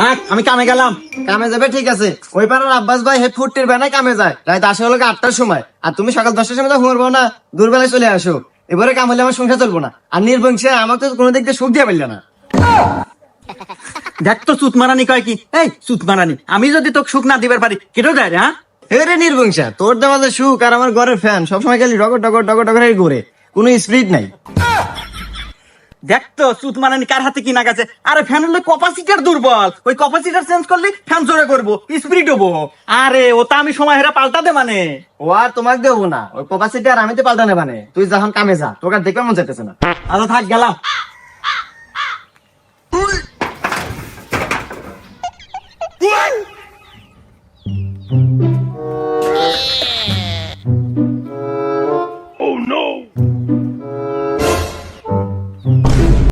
থাক আমি কামে গেলাম কামে যাবে ঠিক আছে ওই পাড়ার আব্বাস ভাই হেড ফুটটির বেনায় কামে যায় রাত আসে হলো আটটার সময় আর তুমি সকাল দশটার সময় তো ঘুমাবো না দুর্বেলায় চলে আসো এবারে কাম হলে আমার সংসার চলবো না আর নির্বংশে আমাকে তো কোনো দিক দিয়ে সুখ দিয়ে পারলে না দেখ তো সুত মারানি কয় কি এই সুত মারানি আমি যদি তোকে সুখ না দিবার পারি কেটো যায় রে হ্যাঁ এবারে নির্বংশা তোর দেওয়া সুখ আর আমার ঘরের ফ্যান সবসময় খালি ডগর ডগর ডগর ডগর ঘুরে কোনো স্পিড নাই দেখতো সুত মানানি কার হাতে কিনা গেছে? আরে ফ্যানের লোক কপাসিটার দুর্বল। ওই কপাসিটার চেঞ্জ করলে ফ্যান জোরে করব স্পিরিট হব আরে ওটা আমি সময় হেরা পাল্টাতে মানে। ও আর তোমাকে দেবো না। ওই কপাসিটার আমি তো পাল্টানে মানে তুই যখন কামে যা তোকে দেখবে মন যেতেছে না। আরও থাক গেলাম। Oh no!